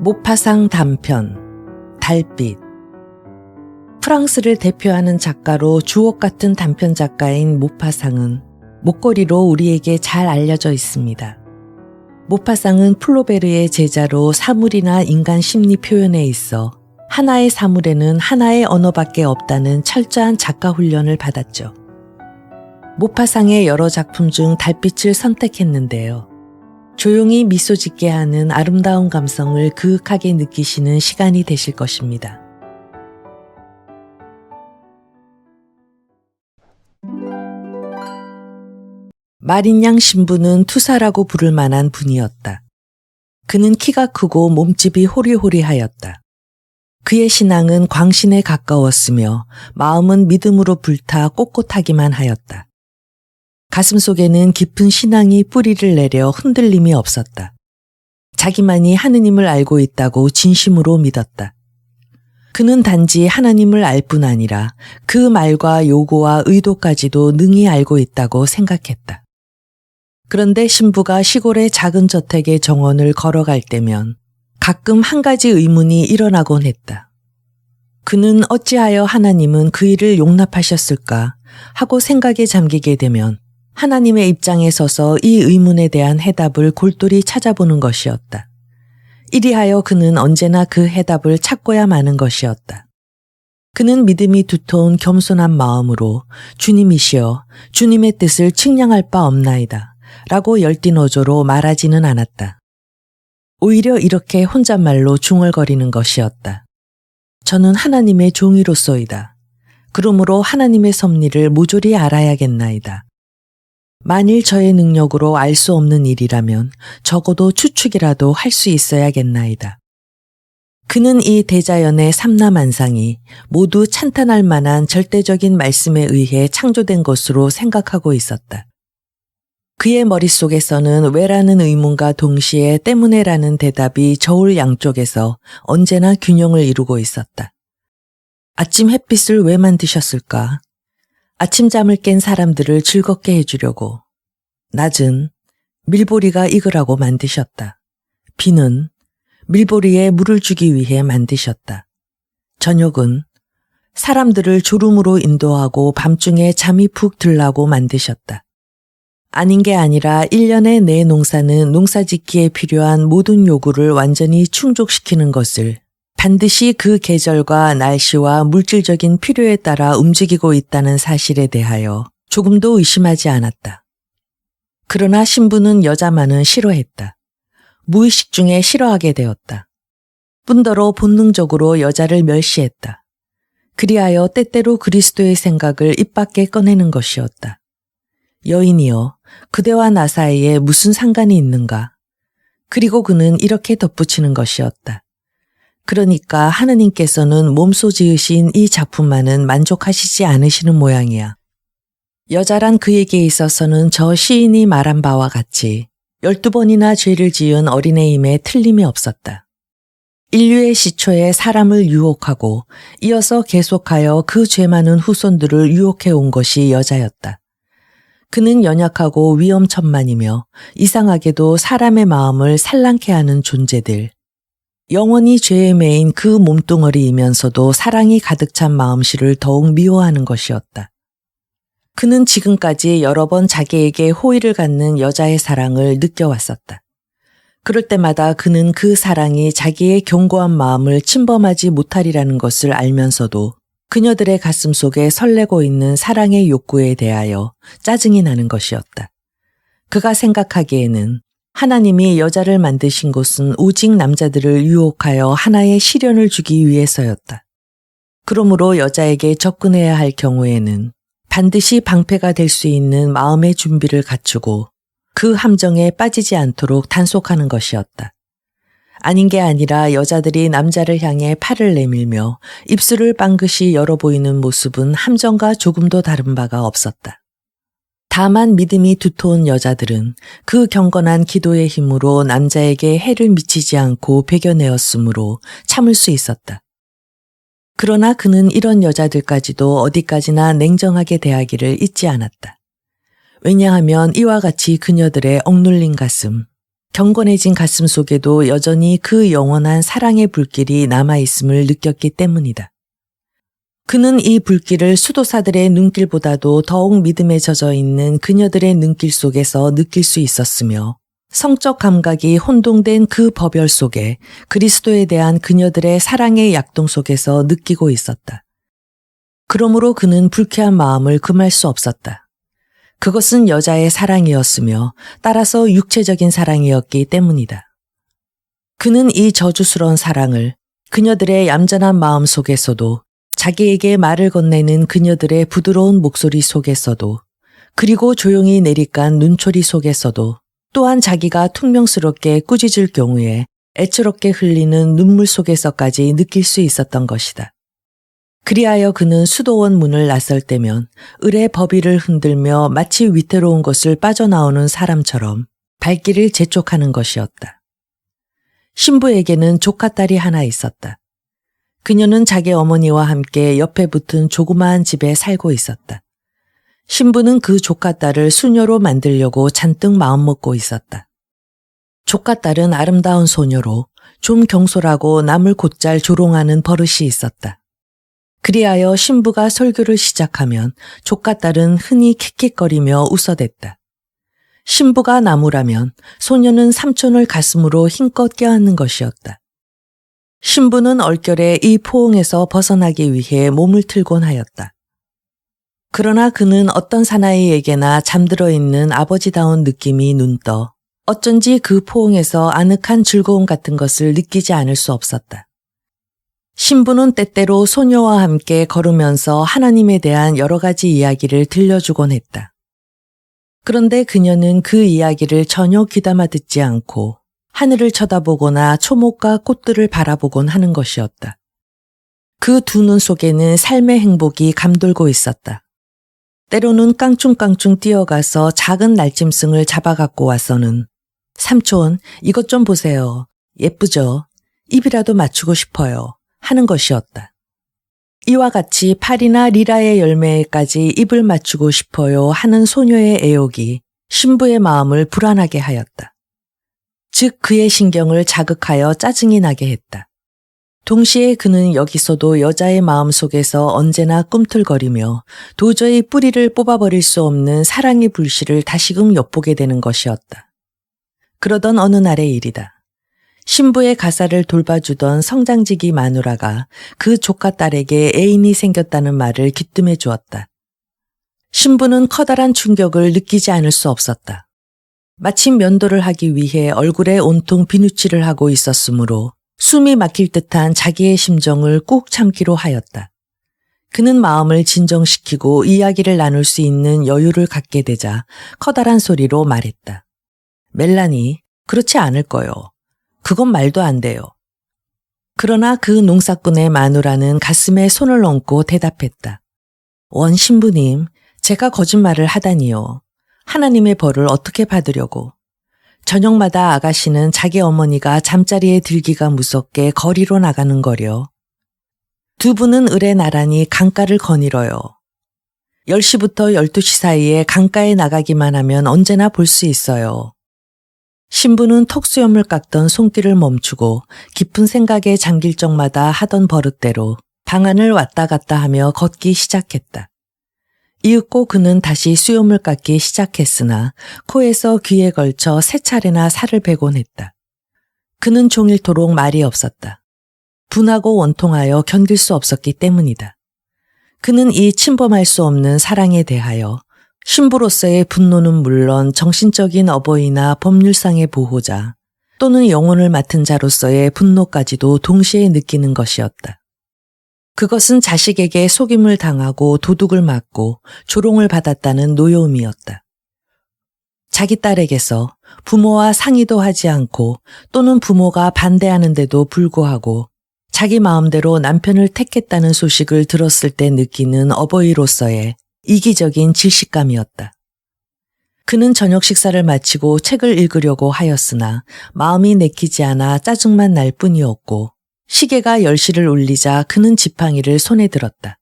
모파상 단편 달빛 프랑스를 대표하는 작가로 주옥 같은 단편 작가인 모파상은 목걸이로 우리에게 잘 알려져 있습니다. 모파상은 플로베르의 제자로 사물이나 인간 심리 표현에 있어 하나의 사물에는 하나의 언어밖에 없다는 철저한 작가 훈련을 받았죠. 모파상의 여러 작품 중 달빛을 선택했는데요. 조용히 미소 짓게 하는 아름다운 감성을 그윽하게 느끼시는 시간이 되실 것입니다. 마린양 신부는 투사라고 부를 만한 분이었다. 그는 키가 크고 몸집이 호리호리하였다. 그의 신앙은 광신에 가까웠으며 마음은 믿음으로 불타 꼿꼿하기만 하였다. 가슴 속에는 깊은 신앙이 뿌리를 내려 흔들림이 없었다. 자기만이 하느님을 알고 있다고 진심으로 믿었다. 그는 단지 하나님을 알 뿐 아니라 그 말과 요구와 의도까지도 능히 알고 있다고 생각했다. 그런데 신부가 시골의 작은 저택의 정원을 걸어갈 때면 가끔 한 가지 의문이 일어나곤 했다. 그는 어찌하여 하나님은 그 일을 용납하셨을까 하고 생각에 잠기게 되면 하나님의 입장에 서서 이 의문에 대한 해답을 골똘히 찾아보는 것이었다. 이리하여 그는 언제나 그 해답을 찾고야 마는 것이었다. 그는 믿음이 두터운 겸손한 마음으로 주님이시여 주님의 뜻을 측량할 바 없나이다. 라고 열띤 어조로 말하지는 않았다. 오히려 이렇게 혼잣말로 중얼거리는 것이었다. 저는 하나님의 종이로소이다. 그러므로 하나님의 섭리를 모조리 알아야겠나이다. 만일 저의 능력으로 알 수 없는 일이라면 적어도 추측이라도 할 수 있어야겠나이다. 그는 이 대자연의 삼라만상이 모두 찬탄할 만한 절대적인 말씀에 의해 창조된 것으로 생각하고 있었다. 그의 머릿속에서는 왜라는 의문과 동시에 때문에라는 대답이 저울 양쪽에서 언제나 균형을 이루고 있었다. 아침 햇빛을 왜 만드셨을까? 아침잠을 깬 사람들을 즐겁게 해주려고. 낮은 밀보리가 익으라고 만드셨다. 비는 밀보리에 물을 주기 위해 만드셨다. 저녁은 사람들을 졸음으로 인도하고 밤중에 잠이 푹 들라고 만드셨다. 아닌 게 아니라 1년의 내 농사는 농사 짓기에 필요한 모든 요구를 완전히 충족시키는 것을 반드시 그 계절과 날씨와 물질적인 필요에 따라 움직이고 있다는 사실에 대하여 조금도 의심하지 않았다. 그러나 신부는 여자만은 싫어했다. 무의식 중에 싫어하게 되었다. 뿐더러 본능적으로 여자를 멸시했다. 그리하여 때때로 그리스도의 생각을 입 밖에 꺼내는 것이었다. 여인이여, 그대와 나 사이에 무슨 상관이 있는가? 그리고 그는 이렇게 덧붙이는 것이었다. 그러니까 하느님께서는 몸소 지으신 이 작품만은 만족하시지 않으시는 모양이야. 여자란 그에게 있어서는 저 시인이 말한 바와 같이 12번이나 죄를 지은 어린애임에 틀림이 없었다. 인류의 시초에 사람을 유혹하고 이어서 계속하여 그 죄 많은 후손들을 유혹해 온 것이 여자였다. 그는 연약하고 위험천만이며 이상하게도 사람의 마음을 산란케 하는 존재들, 영원히 죄에 매인 그 몸뚱어리이면서도 사랑이 가득 찬 마음씨를 더욱 미워하는 것이었다. 그는 지금까지 여러 번 자기에게 호의를 갖는 여자의 사랑을 느껴왔었다. 그럴 때마다 그는 그 사랑이 자기의 견고한 마음을 침범하지 못하리라는 것을 알면서도 그녀들의 가슴 속에 설레고 있는 사랑의 욕구에 대하여 짜증이 나는 것이었다. 그가 생각하기에는 하나님이 여자를 만드신 곳은 오직 남자들을 유혹하여 하나의 시련을 주기 위해서였다. 그러므로 여자에게 접근해야 할 경우에는 반드시 방패가 될 수 있는 마음의 준비를 갖추고 그 함정에 빠지지 않도록 단속하는 것이었다. 아닌 게 아니라 여자들이 남자를 향해 팔을 내밀며 입술을 빵긋이 열어 보이는 모습은 함정과 조금도 다른 바가 없었다. 다만 믿음이 두터운 여자들은 그 경건한 기도의 힘으로 남자에게 해를 미치지 않고 배겨내었으므로 참을 수 있었다. 그러나 그는 이런 여자들까지도 어디까지나 냉정하게 대하기를 잊지 않았다. 왜냐하면 이와 같이 그녀들의 억눌린 가슴, 경건해진 가슴 속에도 여전히 그 영원한 사랑의 불길이 남아있음을 느꼈기 때문이다. 그는 이 불길을 수도사들의 눈길보다도 더욱 믿음에 젖어 있는 그녀들의 눈길 속에서 느낄 수 있었으며 성적 감각이 혼동된 그 법열 속에 그리스도에 대한 그녀들의 사랑의 약동 속에서 느끼고 있었다. 그러므로 그는 불쾌한 마음을 금할 수 없었다. 그것은 여자의 사랑이었으며 따라서 육체적인 사랑이었기 때문이다. 그는 이 저주스러운 사랑을 그녀들의 얌전한 마음 속에서도 자기에게 말을 건네는 그녀들의 부드러운 목소리 속에서도 그리고 조용히 내리깐 눈초리 속에서도 또한 자기가 퉁명스럽게 꾸짖을 경우에 애처롭게 흘리는 눈물 속에서까지 느낄 수 있었던 것이다. 그리하여 그는 수도원 문을 나설 때면 을의 법위를 흔들며 마치 위태로운 것을 빠져나오는 사람처럼 발길을 재촉하는 것이었다. 신부에게는 조카 딸이 하나 있었다. 그녀는 자기 어머니와 함께 옆에 붙은 조그마한 집에 살고 있었다. 신부는 그 조카 딸을 수녀로 만들려고 잔뜩 마음먹고 있었다. 조카 딸은 아름다운 소녀로 좀 경솔하고 남을 곧잘 조롱하는 버릇이 있었다. 그리하여 신부가 설교를 시작하면 조카 딸은 흔히 킥킥거리며 웃어댔다. 신부가 나무라면 소녀는 삼촌을 가슴으로 힘껏 껴안는 것이었다. 신부는 얼결에 이 포옹에서 벗어나기 위해 몸을 틀곤 하였다. 그러나 그는 어떤 사나이에게나 잠들어 있는 아버지다운 느낌이 눈떠 어쩐지 그 포옹에서 아늑한 즐거움 같은 것을 느끼지 않을 수 없었다. 신부는 때때로 소녀와 함께 걸으면서 하나님에 대한 여러 가지 이야기를 들려주곤 했다. 그런데 그녀는 그 이야기를 전혀 귀담아 듣지 않고 하늘을 쳐다보거나 초목과 꽃들을 바라보곤 하는 것이었다. 그 두 눈 속에는 삶의 행복이 감돌고 있었다. 때로는 깡충깡충 뛰어가서 작은 날짐승을 잡아갖고 와서는 삼촌, 이것 좀 보세요. 예쁘죠? 입이라도 맞추고 싶어요. 하는 것이었다. 이와 같이 파리나 리라의 열매에까지 입을 맞추고 싶어요 하는 소녀의 애욕이 신부의 마음을 불안하게 하였다. 즉 그의 신경을 자극하여 짜증이 나게 했다. 동시에 그는 여기서도 여자의 마음 속에서 언제나 꿈틀거리며 도저히 뿌리를 뽑아버릴 수 없는 사랑의 불씨를 다시금 엿보게 되는 것이었다. 그러던 어느 날의 일이다. 신부의 가사를 돌봐주던 성장지기 마누라가 그 조카 딸에게 애인이 생겼다는 말을 기뜸해 주었다. 신부는 커다란 충격을 느끼지 않을 수 없었다. 마침 면도를 하기 위해 얼굴에 온통 비누칠을 하고 있었으므로 숨이 막힐 듯한 자기의 심정을 꾹 참기로 하였다. 그는 마음을 진정시키고 이야기를 나눌 수 있는 여유를 갖게 되자 커다란 소리로 말했다. 멜라니, 그렇지 않을 거요. 그건 말도 안 돼요. 그러나 그 농사꾼의 마누라는 가슴에 손을 얹고 대답했다. 원 신부님, 제가 거짓말을 하다니요. 하나님의 벌을 어떻게 받으려고. 저녁마다 아가씨는 자기 어머니가 잠자리에 들기가 무섭게 거리로 나가는 거려. 두 분은 을에 나란히 강가를 거닐어요. 10시부터 12시 사이에 강가에 나가기만 하면 언제나 볼 수 있어요. 신부는 턱수염을 깎던 손길을 멈추고 깊은 생각에 잠길 적마다 하던 버릇대로 방안을 왔다 갔다 하며 걷기 시작했다. 이윽고 그는 다시 수염을 깎기 시작했으나 코에서 귀에 걸쳐 세 차례나 살을 베곤 했다. 그는 종일토록 말이 없었다. 분하고 원통하여 견딜 수 없었기 때문이다. 그는 이 침범할 수 없는 사랑에 대하여 신부로서의 분노는 물론 정신적인 어버이나 법률상의 보호자 또는 영혼을 맡은 자로서의 분노까지도 동시에 느끼는 것이었다. 그것은 자식에게 속임을 당하고 도둑을 맞고 조롱을 받았다는 노여움이었다. 자기 딸에게서 부모와 상의도 하지 않고 또는 부모가 반대하는데도 불구하고 자기 마음대로 남편을 택했다는 소식을 들었을 때 느끼는 어버이로서의 이기적인 질식감이었다. 그는 저녁 식사를 마치고 책을 읽으려고 하였으나 마음이 내키지 않아 짜증만 날 뿐이었고 시계가 10시를 울리자 그는 지팡이를 손에 들었다.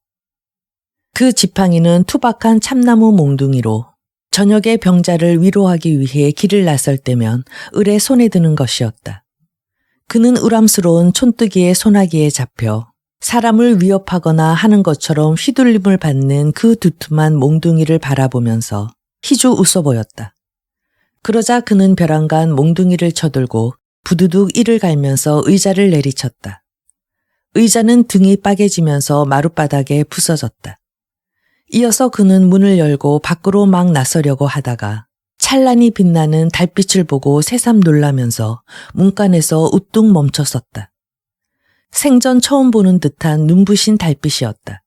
그 지팡이는 투박한 참나무 몽둥이로 저녁에 병자를 위로하기 위해 길을 나설 때면 을에 손에 드는 것이었다. 그는 우람스러운 촌뜨기의 소나기에 잡혀 사람을 위협하거나 하는 것처럼 휘둘림을 받는 그 두툼한 몽둥이를 바라보면서 희주 웃어 보였다. 그러자 그는 벼랑간 몽둥이를 쳐들고 부두둑 이를 갈면서 의자를 내리쳤다. 의자는 등이 빠개지면서 마룻바닥에 부서졌다. 이어서 그는 문을 열고 밖으로 막 나서려고 하다가 찬란히 빛나는 달빛을 보고 새삼 놀라면서 문간에서 우뚝 멈춰섰다. 생전 처음 보는 듯한 눈부신 달빛이었다.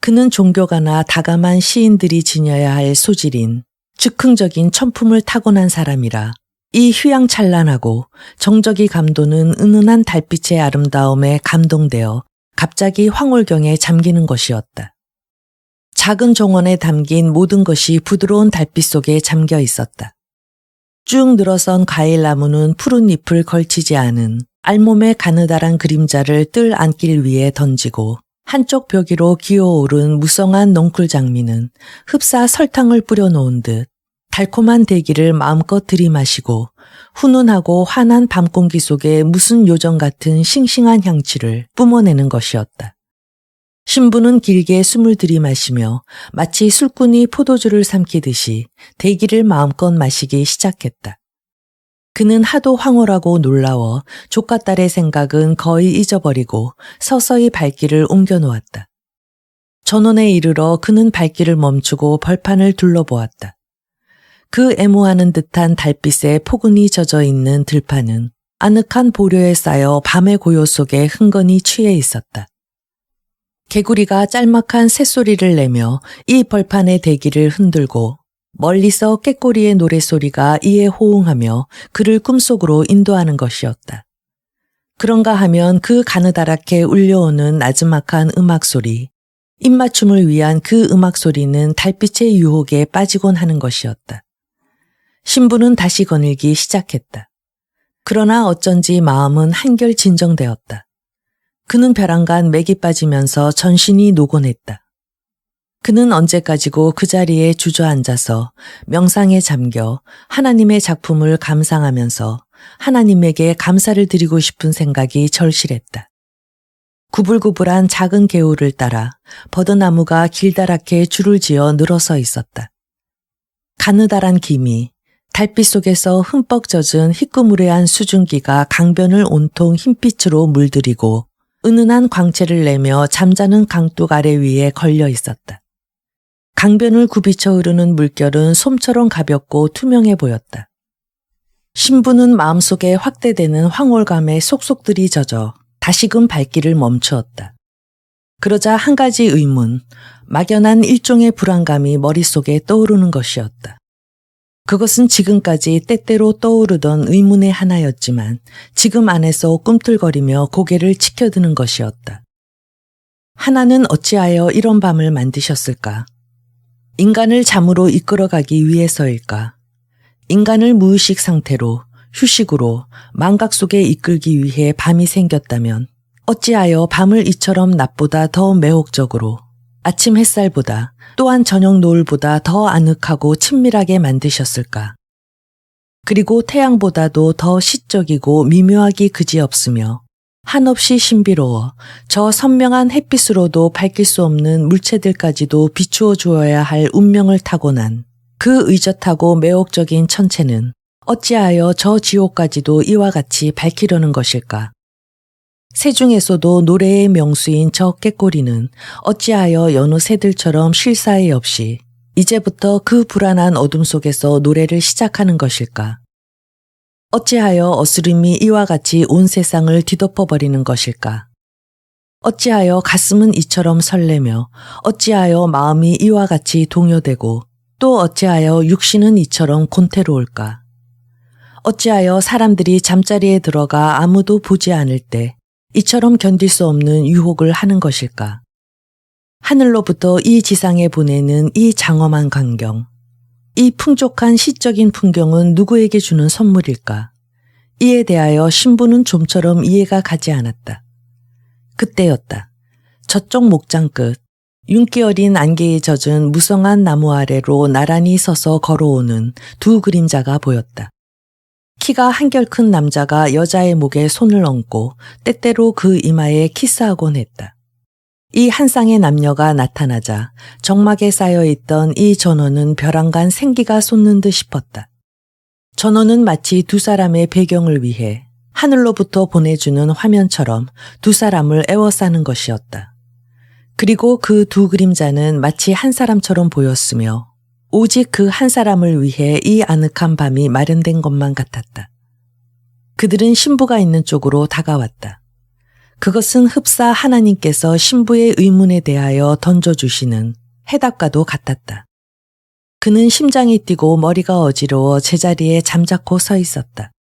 그는 종교가나 다감한 시인들이 지녀야 할 소질인 즉흥적인 천품을 타고난 사람이라 이 휘황찬란하고 정적이 감도는 은은한 달빛의 아름다움에 감동되어 갑자기 황홀경에 잠기는 것이었다. 작은 정원에 담긴 모든 것이 부드러운 달빛 속에 잠겨 있었다. 쭉 늘어선 과일나무는 푸른 잎을 걸치지 않은 알몸의 가느다란 그림자를 뜰 안길 위에 던지고 한쪽 벽위로 기어오른 무성한 넝쿨 장미는 흡사 설탕을 뿌려놓은 듯 달콤한 대기를 마음껏 들이마시고 훈훈하고 환한 밤 공기 속에 무슨 요정 같은 싱싱한 향취를 뿜어내는 것이었다. 신부는 길게 숨을 들이마시며 마치 술꾼이 포도주를 삼키듯이 대기를 마음껏 마시기 시작했다. 그는 하도 황홀하고 놀라워 조카딸의 생각은 거의 잊어버리고 서서히 발길을 옮겨 놓았다. 전원에 이르러 그는 발길을 멈추고 벌판을 둘러보았다. 그 애모하는 듯한 달빛에 포근히 젖어 있는 들판은 아늑한 보료에 쌓여 밤의 고요 속에 흥건히 취해 있었다. 개구리가 짤막한 새소리를 내며 이 벌판의 대기를 흔들고 멀리서 깨꼬리의 노래소리가 이에 호응하며 그를 꿈속으로 인도하는 것이었다. 그런가 하면 그 가느다랗게 울려오는 나즈막한 음악소리, 입맞춤을 위한 그 음악소리는 달빛의 유혹에 빠지곤 하는 것이었다. 신부는 다시 거닐기 시작했다. 그러나 어쩐지 마음은 한결 진정되었다. 그는 벼랑간 맥이 빠지면서 전신이 노곤했다. 그는 언제까지고 그 자리에 주저앉아서 명상에 잠겨 하나님의 작품을 감상하면서 하나님에게 감사를 드리고 싶은 생각이 절실했다. 구불구불한 작은 개울을 따라 버드나무가 길다랗게 줄을 지어 늘어서 있었다. 가느다란 김이 달빛 속에서 흠뻑 젖은 희끄무레한 수증기가 강변을 온통 흰빛으로 물들이고 은은한 광채를 내며 잠자는 강둑 아래 위에 걸려 있었다. 강변을 굽이쳐 흐르는 물결은 솜처럼 가볍고 투명해 보였다. 신부는 마음속에 확대되는 황홀감에 속속들이 젖어 다시금 발길을 멈추었다. 그러자 한 가지 의문, 막연한 일종의 불안감이 머릿속에 떠오르는 것이었다. 그것은 지금까지 때때로 떠오르던 의문의 하나였지만 지금 안에서 꿈틀거리며 고개를 치켜드는 것이었다. 하나는 어찌하여 이런 밤을 만드셨을까? 인간을 잠으로 이끌어가기 위해서일까? 인간을 무의식 상태로 휴식으로 망각 속에 이끌기 위해 밤이 생겼다면 어찌하여 밤을 이처럼 낮보다 더 매혹적으로 아침 햇살보다 또한 저녁 노을보다 더 아늑하고 친밀하게 만드셨을까? 그리고 태양보다도 더 시적이고 미묘하기 그지없으며 한없이 신비로워 저 선명한 햇빛으로도 밝힐 수 없는 물체들까지도 비추어 주어야 할 운명을 타고난 그 의젓하고 매혹적인 천체는 어찌하여 저 지옥까지도 이와 같이 밝히려는 것일까? 새 중에서도 노래의 명수인 저 깨꼬리는 어찌하여 여느 새들처럼 쉴 사이 없이 이제부터 그 불안한 어둠 속에서 노래를 시작하는 것일까? 어찌하여 어스름이 이와 같이 온 세상을 뒤덮어버리는 것일까? 어찌하여 가슴은 이처럼 설레며 어찌하여 마음이 이와 같이 동요되고 또 어찌하여 육신은 이처럼 곤태로울까? 어찌하여 사람들이 잠자리에 들어가 아무도 보지 않을 때 이처럼 견딜 수 없는 유혹을 하는 것일까? 하늘로부터 이 지상에 보내는 이 장엄한 광경, 이 풍족한 시적인 풍경은 누구에게 주는 선물일까? 이에 대하여 신부는 좀처럼 이해가 가지 않았다. 그때였다. 저쪽 목장 끝, 윤기 어린 안개에 젖은 무성한 나무 아래로 나란히 서서 걸어오는 두 그림자가 보였다. 키가 한결 큰 남자가 여자의 목에 손을 얹고 때때로 그 이마에 키스하곤 했다. 이 한 쌍의 남녀가 나타나자 정막에 쌓여 있던 이 전원은 벼랑간 생기가 솟는 듯 싶었다. 전원은 마치 두 사람의 배경을 위해 하늘로부터 보내주는 화면처럼 두 사람을 애워싸는 것이었다. 그리고 그 두 그림자는 마치 한 사람처럼 보였으며 오직 그 한 사람을 위해 이 아늑한 밤이 마련된 것만 같았다. 그들은 신부가 있는 쪽으로 다가왔다. 그것은 흡사 하나님께서 신부의 의문에 대하여 던져주시는 해답과도 같았다. 그는 심장이 뛰고 머리가 어지러워 제자리에 잠자코 서 있었다.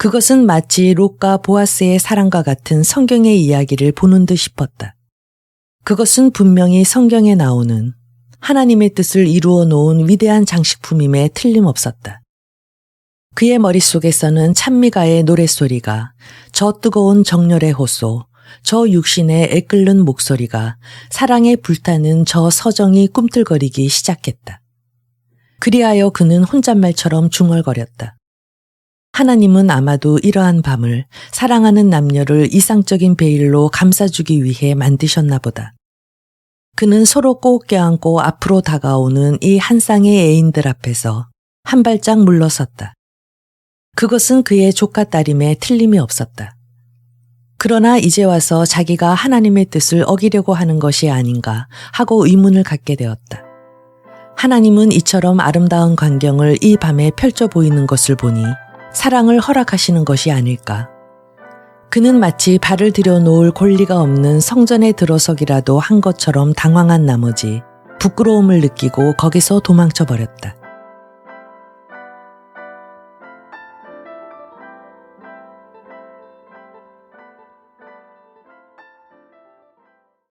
그것은 마치 롯과 보아스의 사랑과 같은 성경의 이야기를 보는 듯 싶었다. 그것은 분명히 성경에 나오는 하나님의 뜻을 이루어 놓은 위대한 장식품임에 틀림없었다. 그의 머릿속에서는 찬미가의 노랫소리가 저 뜨거운 정열의 호소, 저 육신의 애끓는 목소리가 사랑에 불타는 저 서정이 꿈틀거리기 시작했다. 그리하여 그는 혼잣말처럼 중얼거렸다. 하나님은 아마도 이러한 밤을 사랑하는 남녀를 이상적인 베일로 감싸주기 위해 만드셨나 보다. 그는 서로 꼭 껴안고 앞으로 다가오는 이 한 쌍의 애인들 앞에서 한 발짝 물러섰다. 그것은 그의 조카 딸임에 틀림이 없었다. 그러나 이제 와서 자기가 하나님의 뜻을 어기려고 하는 것이 아닌가 하고 의문을 갖게 되었다. 하나님은 이처럼 아름다운 광경을 이 밤에 펼쳐 보이는 것을 보니 사랑을 허락하시는 것이 아닐까. 그는 마치 발을 들여놓을 권리가 없는 성전에 들어서기라도 한 것처럼 당황한 나머지 부끄러움을 느끼고 거기서 도망쳐 버렸다.